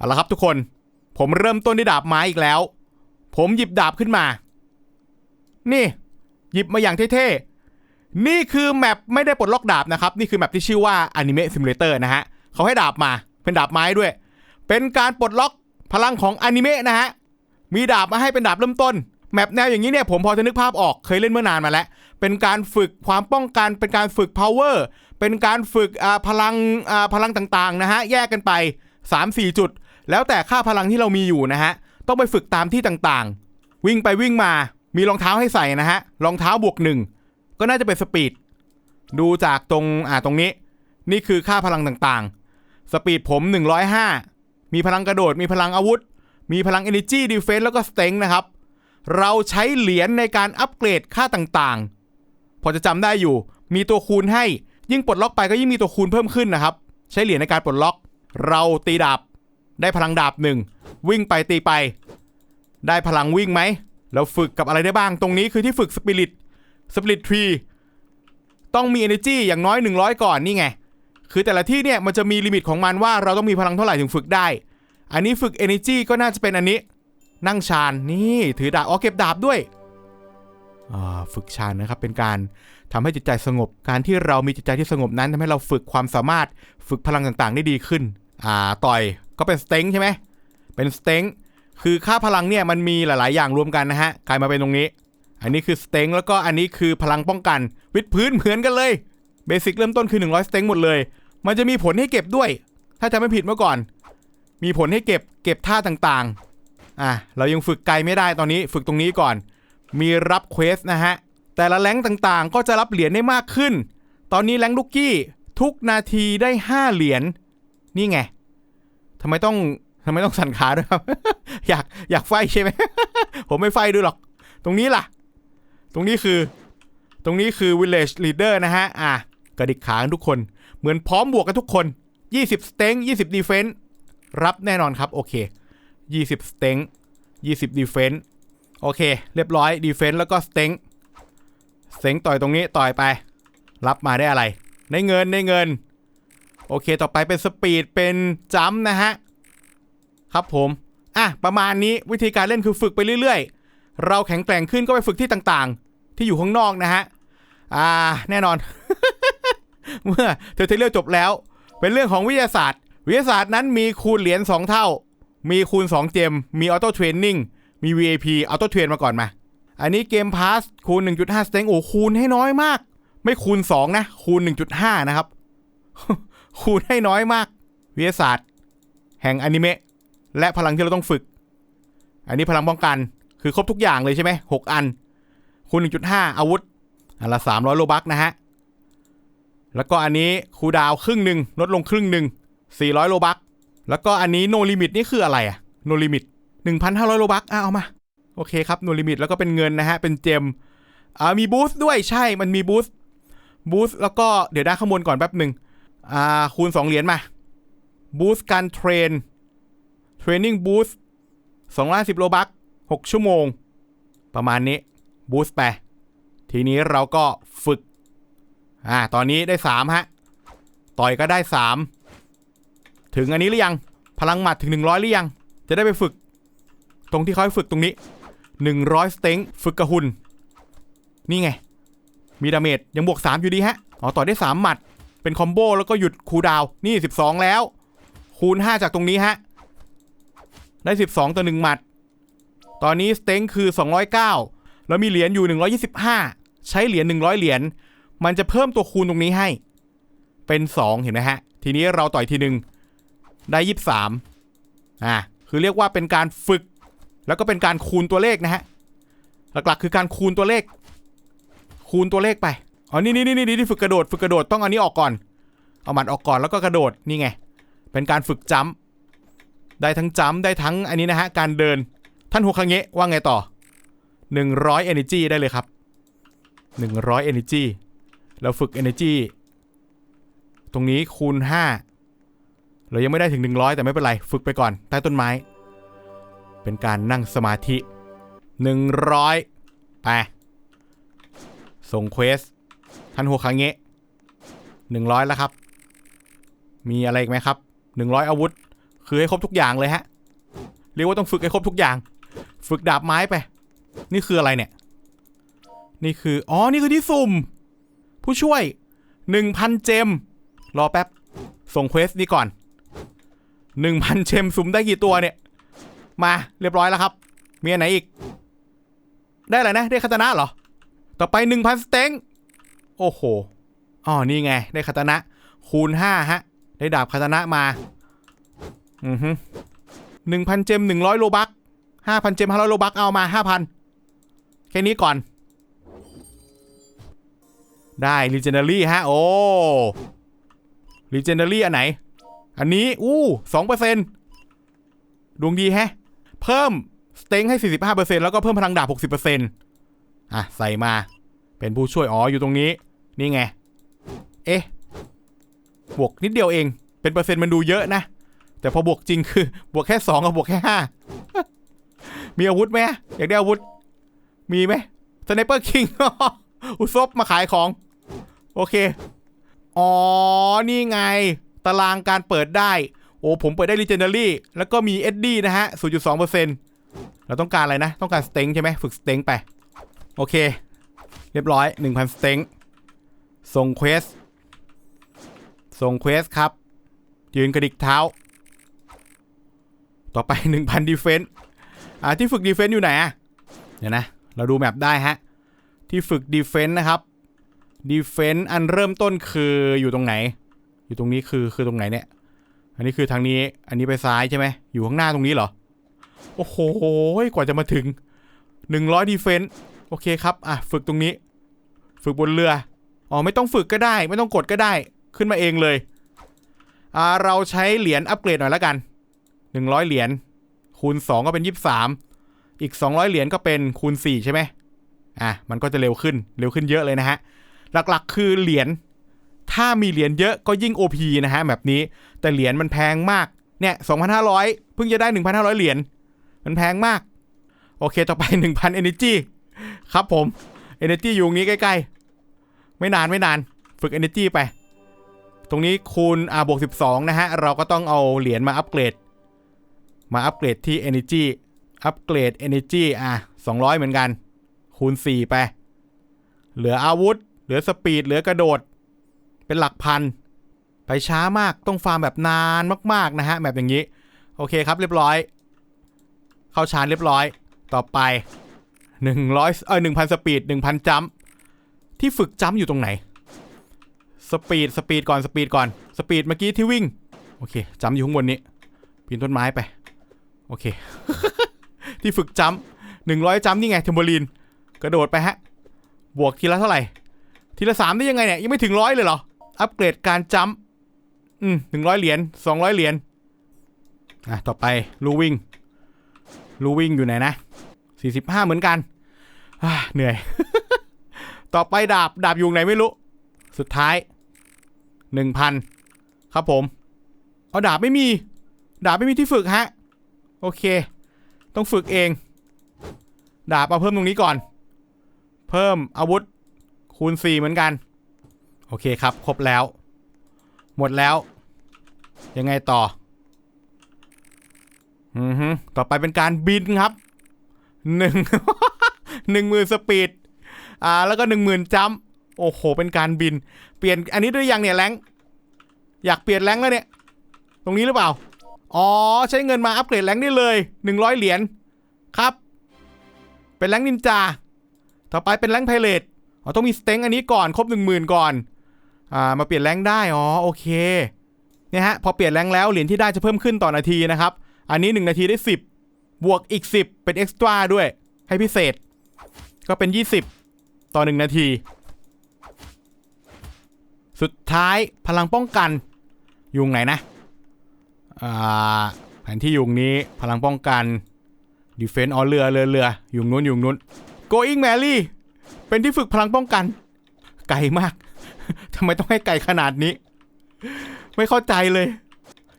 เอาละครับทุกคน ผมเริ่มต้นด้วยดาบไม้อีกแล้ว ผมหยิบดาบขึ้นมา นี่ หยิบมาอย่างเท่ๆ นี่คือแมปไม่ได้ปลดล็อกดาบนะครับ นี่คือแมปที่ชื่อว่า Anime Simulator นะฮะเขาให้ดาบมาเป็นดาบไม้ด้วย เป็นการปลดล็อกพลังของอนิเมะนะฮะ มีดาบมาให้เป็นดาบเริ่มต้น แมปแนวอย่างนี้เนี่ยผมพอจะนึกภาพออกเคยเล่นเมื่อนานมาแล้ว เป็นการฝึกความป้องกัน เป็นการฝึก power เป็นการฝึกพลังพลังต่างๆนะฮะ แยกกันไป 3-4 จุด แล้วแต่ค่าพลังที่เรามีอยู่นะฮะ ต้องไปฝึกตามที่ต่างๆ วิ่งไปวิ่งมา มีรองเท้าให้ใส่นะฮะ รองเท้าบวกหนึ่งก็น่าจะเป็นสปีด ดูจากตรงอ่าตรงนี้ นี่คือค่าพลังต่างๆ สปีดผม 105 มีพลังกระโดด มีพลังอาวุธ มีพลัง Energy Defense แล้วก็ Strength นะครับ เราใช้เหรียญในการอัปเกรดค่าต่างๆ พอจะจำได้อยู่ มีตัวคูณให้ ยิ่งปลดล็อกไปก็ยิ่งมีตัวคูณเพิ่มขึ้นนะครับ ใช้เหรียญในการปลดล็อก เราตีดาบ ได้พลังดาบหนึ่งวิ่งไปตีไป ได้พลังวิ่งไหมเราฝึกกับอะไรได้บ้างตรงนี้คือที่ฝึกสปิริตสปิริตทรีต้องมี energy อย่างน้อย 100 ก่อนนี่ไง คือแต่ละที่เนี่ยมันจะมีลิมิตของมันว่าเราต้องมีพลังเท่าไหร่ถึงฝึกได้ อันนี้ฝึก energy ก็น่าจะเป็นอันนี้ นั่งฌานนี่ถือดาบอ๋อเก็บดาบด้วยฝึกฌานนะครับเป็นการทำให้จิตใจสงบ การที่เรามีจิตใจที่สงบนั้นทำให้เราฝึกความสามารถฝึกพลังต่างๆ ได้ดีขึ้น อ่าต่อย ก็เป็นสเต็งใช่ไหมเป็นสเต็งคือค่าพลังเนี่ยมันมีหลาย ๆ อย่างรวมกันนะฮะกลายมาเป็นตรงนี้ อันนี้คือสเต็งแล้วก็อันนี้คือพลังป้องกันวิดพื้นเหมือนกันเลยเบสิกเริ่มต้นคือ 100สเต็งหมดเลย มันจะมีผลให้เก็บด้วย ถ้าจะไม่ผิดเมื่อก่อน มีผลให้เก็บเก็บท่าต่างๆ อะเรายังฝึกไกลไม่ได้ตอนนี้ฝึกตรงนี้ก่อน มีรับเควสนะฮะแต่ละแรงต่างๆ ก็จะรับเหรียญได้มากขึ้น ตอนนี้แรงลูกกี้ทุกนาทีได้ 5 เหรียญนี่ไง ทำไมต้องทำไมต้องสั่นขาด้วยครับ อยากอยากไฟใช่ไหม ผมไม่ไฟด้วยหรอก ตรงนี้ล่ะ ตรงนี้คือ ตรงนี้คือ village leader นะฮะ อะกระดิกขาทุกคน เหมือนพร้อมบวกกันทุกคน 20 steng 20 defense รับแน่นอนครับ โอเค 20 steng 20 defense โอเค เรียบร้อย defense แล้วก็ steng steng ต่อยตรงนี้ต่อยไป รับมาได้อะไรได้เงินได้เงิน โอเค ต่อไปเป็นสปีดเป็นจัมนะฮะ ครับผม อะ ประมาณนี้วิธีการเล่นคือฝึกไปเรื่อยๆ เราแข็งแกร่งขึ้นก็ไปฝึกที่ต่างๆ ที่อยู่ข้างนอกนะฮะ อ่า แน่นอน เมื่อเทอร์เทเรียลจบแล้ว เป็นเรื่องของวิทยาศาสตร์ วิทยาศาสตร์นั้นมีคูณเหรียญ2 เท่า มีคูณ 2 เจม มีออโต้เทรนนิ่ง มี VAP ออโต้เทรนมาก่อนมา อันนี้เกมพาสคูณ 1.5สเต็งโอ้คูณให้น้อยมาก ไม่คูณ 2 นะ คูณ 1.5 นะครับ คูณให้น้อยมาก วิทยาศาสตร์ แห่งอนิเมะและพลังที่เราต้องฝึก อันนี้พลังป้องกันคือครบทุกอย่างเลยใช่ไหมหกอัน คูณ 1.5 อาวุธ อันละ 300 โลบักนะฮะ แล้วก็อันนี้คูดาวครึ่งหนึ่งลดลงครึ่งหนึ่ง400 โลบัก แล้วก็อันนี้โนลิมิตนี่คืออะไรอะโนลิมิต1,500 โลบักอะเอามา โอเคครับโนลิมิตแล้วก็เป็นเงินนะฮะ เป็นเจมอ่ามีบูสต์ด้วยใช่มันมีบูสต์บูสต์แล้วก็เดี๋ยวด้ข้างบนก่อนแป๊บหนึ่ง อ่าคูณ2เหรียญมา บูสต์การเทรน เทรนนิ่งบูสต์250โลบัก6ชั่วโมง ประมาณนี้ บูสต์ไป ทีนี้เราก็ฝึก อ่า ตอนนี้ได้3ฮะ ต่อยก็ได้3ถึงอันนี้หรือยัง พลังหมัดถึง100หรือยัง จะได้ไปฝึก ตรงที่เขาให้ฝึกตรงนี้100สเต็งฝึกกระหุนนี่ไง มีดาเมจยังบวก3อยู่ดีฮะ อ๋อ ต่อยได้3หมัด เป็นคอมโบแล้วก็หยุดคูดาวน์นี่ 12 แล้ว คูณ 5 จากตรงนี้ฮะ ได้ 12 ต่อ1หมัด ตอนนี้สเต็งคือ 209 แล้วมีเหรียญอยู่ 125 ใช้เหรียญ100 เหรียญมันจะเพิ่มตัวคูณตรงนี้ให้ เป็น 2 เห็นไหมฮะ ทีนี้เราต่อยทีหนึ่งได้ 23อ่าคือเรียกว่าเป็นการฝึก แล้วก็เป็นการคูณตัวเลขนะฮะหลักๆคือการคูณตัวเลข คูณตัวเลขไป อ๋อนี่นี่นี่นี่ที่ฝึกกระโดดฝึกกระโดดต้องอันนี้ออกก่อน เอาหมัดออกก่อนแล้วก็กระโดดนี่ไง เป็นการฝึกจัมป์ได้ทั้งจัมป์ได้ทั้งอันนี้นะฮะการเดินท่านโฮคังเงะว่าไงต่อ 100 energy ได้เลยครับ 100 energy เราฝึก energy ตรงนี้คูณ 5 เรายังไม่ได้ถึง 100 แต่ไม่เป็นไร ฝึกไปก่อน ใต้ต้นไม้ เป็นการนั่งสมาธิ 100 ไป ส่งเควส ท่านโฮคังเงะ100แล้วครับ มีอะไรอีกไหมครับ100อยอาวุธ คือให้ครบทุกอย่างเลยฮะ เรียกว่าต้องฝึกให้ครบทุกอย่าง ฝึกดาบไม้ไป นี่คืออะไรเนี่ย นี่คือ อ๋อ นี่คือที่สุ่ม ผู้ช่วย1,000เจม รอแป๊บ ส่งเควสนี้ก่อน1,000เจมสุ่มได้กี่ตัวเนี่ย มาเรียบร้อยแล้วครับ มีอันไหนอีก ได้อะไรนะ ได้คาตานะเหรอ ต่อไป1,000สเต็ง โอ้โหอ๋อนี่ไง ได้คาตานะ คูณ5ฮะ ได้ดาบคาตานะมา อือฮึหนึ่งพันเจมหนึ่งร้อยโลบักห้าพันเจมห้าร้อยโลบักเอามาห้าพันแค่นี้ก่อน ได้ Legendary ฮะ โอ้ Legendary อันไหน อันนี้ อู้สองเปอร์เซ็นดวงดีแฮะ เพิ่มสเต็งให้ 45%แล้วก็เพิ่มพลังดาบ 60%อะ ใส่มา เป็นผู้ช่วย อ๋อ อยู่ตรงนี้ นี่ไง เอ๊ะ บวกนิดเดียวเอง เป็นเปอร์เซ็นต์มันดูเยอะนะ แต่พอบวกจริงคือบวกแค่สองกับบวกแค่ห้ามีอาวุธไหมอยากได้อาวุธ มีไหมสไนเปอร์คิงอุซบมาขายของ โอเค อ๋อ นี่ไง ตารางการเปิดได้ โอ้ ผมเปิดได้ Legendary แล้วก็มี SD นะฮะ 0.2%เราต้องการอะไรนะ ต้องการสเต็งใช่ไหม ฝึกสเต็งไป โอเค เรียบร้อย 1,000สเต็ง ส่งเควส ส่งเควสครับ ยืนกระดิกเท้า ต่อไป 1,000ดีเฟนส์อ่าที่ฝึกดีเฟนส์อยู่ไหนอะเดี๋ยวนะ เราดูแมปได้ฮะ ที่ฝึกดีเฟนส์นะครับดีเฟนส์อันเริ่มต้นคืออยู่ตรงไหน อยู่ตรงนี้คือคือตรงไหนเนี่ย อันนี้คือทางนี้ อันนี้ไปซ้ายใช่ไหม อยู่ข้างหน้าตรงนี้เหรอ โอ้โห กว่าจะมาถึง 100ดีเฟนส์โอเคครับ อะ ฝึกตรงนี้ ฝึกบนเรือ อ๋อไม่ต้องฝึกก็ได้ ไม่ต้องกดก็ได้ขึ้นมาเองเลยอ่าเราใช้เหรียญอัปเกรดหน่อยแล้วกัน 100 เหรียญคูณ 2 ก็เป็น 23 อีก 200 เหรียญก็เป็นคูณ 4 ใช่ไหมอะมันก็จะเร็วขึ้นเร็วขึ้นเยอะเลยนะฮะ หลักๆคือเหรียญถ้ามีเหรียญเยอะก็ยิ่ง OP นะฮะแบบนี้แต่เหรียญมันแพงมากเนี่ย 2,500 เพิ่งจะได้ 1,500 เหรียญ มันแพงมาก โอเค ต่อไป 1,000 Energy ครับผม Energy อยู่งนี้ใกล้ๆ ไม่นานไม่นานฝึก Energy ไป ตรงนี้คูณอ่าบวก 12 นะฮะ เราก็ต้องเอาเหรียญมาอัปเกรด มาอัปเกรดที่ Energy อัปเกรด Energy อะ 200 เหมือนกัน คูณ 4 ไป เหลืออาวุธ เหลือสปีด เหลือกระโดด เป็นหลักพัน ไปช้ามากต้องฟาร์มแบบนานมาก ๆ นะฮะ แบบอย่างนี้ โอเคครับเรียบร้อย เข้าชานเรียบร้อยต่อไป100เออ1,000 สปีด 1,000 จัมป์ ที่ฝึกจัมป์อยู่ตรงไหน สปีด สปีดก่อน สปีดก่อน สปีดเมื่อกี้ที่วิ่ง โอเคจัมป์อยู่ข้างบนนี้ ปีนต้นไม้ไป โอเค ที่ฝึกจัมป์หนึ่งร้อยจัมป์นี่ไงเทมโบลีน กระโดดไปฮะ บวกทีละเท่าไหร่ ทีละสามได้ยังไงเนี่ย ยังไม่ถึงร้อยเลยเหรอ อัปเกรดการจัมป์อืมหนึ่งร้อยเหรียญสองร้อยเหรียญ อะ ต่อไปลูวิ่งลูวิ่งอยู่ไหนนะสี่สิบห้าเหมือนกันอ่าเหนื่อย ต่อไปดาบ ดาบอยู่ไหนไม่รู้ สุดท้ายหนึ่งพันครับผม เอาดาบไม่มี ดาบไม่มีที่ฝึกฮะ โอเค ต้องฝึกเอง ดาบเอาเพิ่มตรงนี้ก่อน เพิ่มอาวุธคูณ4เหมือนกัน โอเคครับ ครบแล้ว หมดแล้ว ยังไงต่อ อือฮึต่อไปเป็นการบินครับหนึ่งหนึ่งหมื่นสปีด อ่าแล้วก็หนึ่งหมื่นจัมโอ้โห เป็นการบิน เปลี่ยนอันนี้ด้วยยังเนี่ยแรงอยากเปลี่ยนแรงแล้วเนี่ย ตรงนี้หรือเปล่า อ๋อ ใช้เงินมาอัปเกรดแรงได้เลย 100 เหรียญครับ เป็นแรงนินจา ต่อไปเป็นแรงไพเรตอ๋อต้องมีสเต็งอันนี้ก่อนครบ 10,000 ก่อนอ่ามาเปลี่ยนแรงได้อ๋อโอเคเนี่ยฮะพอเปลี่ยนแรงแล้วเหรียญที่ได้จะเพิ่มขึ้นต่อนาทีนะครับอันนี้ 1 นาทีได้ 10 บวกอีก 10 เป็นเอ็กซ์ตร้าด้วยให้พิเศษ ก็เป็น 20 ต่อ1นาที สุดท้ายพลังป้องกันยุงไหนนะแผนที่ยุงนี้พลังป้องกันดีเฟนต์อ๋อเรือเรือเรือยุงนู้นยุงนู้น going Mary เป็นที่ฝึกพลังป้องกัน ไกลมาก ทำไมต้องให้ไกลขนาดนี้ ไม่เข้าใจเลย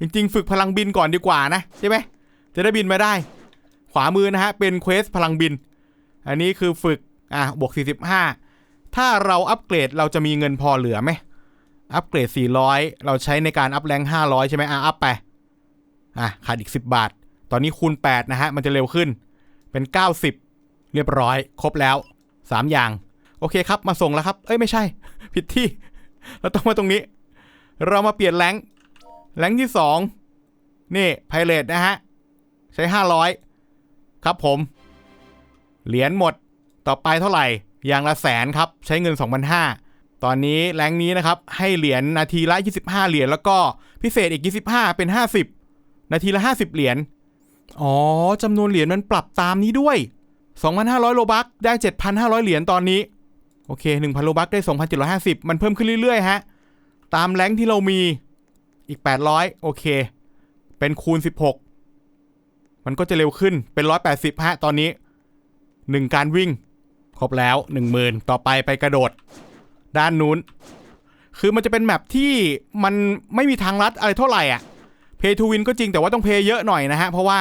จริง ๆ ฝึกพลังบินก่อนดีกว่านะ ใช่ไหมจะได้บินมาได้ ขวามือนะฮะ เป็นเควสพลังบิน อันนี้คือฝึก อะบวก 45 ถ้าเราอัปเกรดเราจะมีเงินพอเหลือไหมอัปเกรด 400 เราใช้ในการอัพแรง500 ใช่ไหมอะอัพไปอะขาดอีก 10 บาท ตอนนี้คูณ 8 นะฮะ มันจะเร็วขึ้นเป็น 90 เรียบร้อยครบแล้ว 3 อย่าง โอเคครับมาส่งแล้วครับ เอ้ยไม่ใช่ ผิดที่ เราต้องมาตรงนี้ เรามาเปลี่ยนแรงแรงที่ 2 นี่ไพเรตนะฮะ ใช้ 500 ครับผม เหรียญหมด ต่อไปเท่าไหร่อย่างละแสนครับ ใช้เงิน 2,500 ตอนนี้แรงนี้นะครับ ให้เหรียญนาทีละ 25 เหรียญแล้วก็พิเศษอีก 25 เป็น 50 นาทีละ 50 เหรียญอ๋อจำนวนเหรียญมันปรับตามนี้ด้วย 2,500 โลบัคได้ 7,500 เหรียญตอนนี้ โอเค 1,000 โลบัคได้ 2,750 มันเพิ่มขึ้นเรื่อยๆ ฮะ ตามแรงที่เรามีอีก 800 โอเค เป็นคูณ 16 มันก็จะเร็วขึ้นเป็น 180 ฮะ ตอนนี้ 1 การวิ่ง ครบแล้ว 10,000 ต่อไปไปกระโดด ด้านนู้น คือมันจะเป็นแมปที่มันไม่มีทางลัดอะไรเท่าไหร่อะเพย์ทูวินก็จริงแต่ว่าต้องเพย์เยอะหน่อยนะฮะ เพราะว่า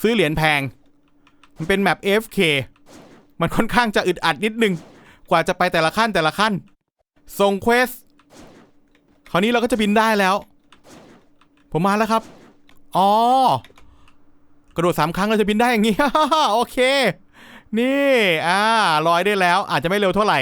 ซื้อเหรียญแพง มันเป็นแมป AFK มันค่อนข้างจะอึดอัดนิดนึง กว่าจะไปแต่ละขั้นแต่ละขั้น ส่งเควสคราวนี้เราก็จะบินได้แล้ว ผมมาแล้วครับ อ๋อ กระโดดสามครั้งเราจะบินได้อย่างนี้ โอเค นี่อ่าลอยได้แล้วอาจจะไม่เร็วเท่าไหร่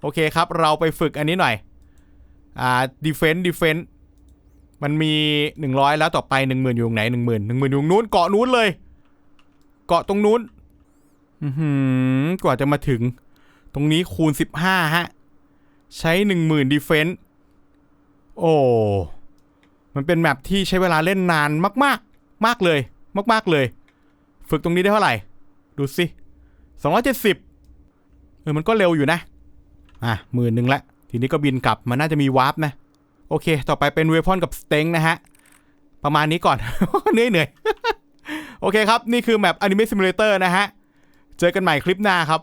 โอเคครับ เราไปฝึกอันนี้หน่อย อ่า defense defense มันมี 100 แล้วต่อไป 10,000 อยู่ตรงไหน 10,000 10,000 อยู่ตรงนู้นเกาะนู้นเลย เกาะตรงนู้นอือหือกว่าจะมาถึง ตรงนี้คูณ 15 ฮะ ใช้ 10,000 defense โอ้ มันเป็นแมปที่ใช้เวลาเล่นนานมาก ๆ มากเลย มาก ๆ เลย ฝึกตรงนี้ได้เท่าไหร่ ดูสิ 270เออมันก็เร็วอยู่นะ อะหมื่นหนึ่งละ ทีนี้ก็บินกลับมันน่าจะมีวาร์ปนะ โอเค ต่อไปเป็นเวพอนกับสเต็งนะฮะ ประมาณนี้ก่อน เหนื่อยเหนื่อยโอเคครับ นี่คือแมปอนิเมะซิมูเลเตอร์นะฮะ เจอกันใหม่คลิปหน้าครับ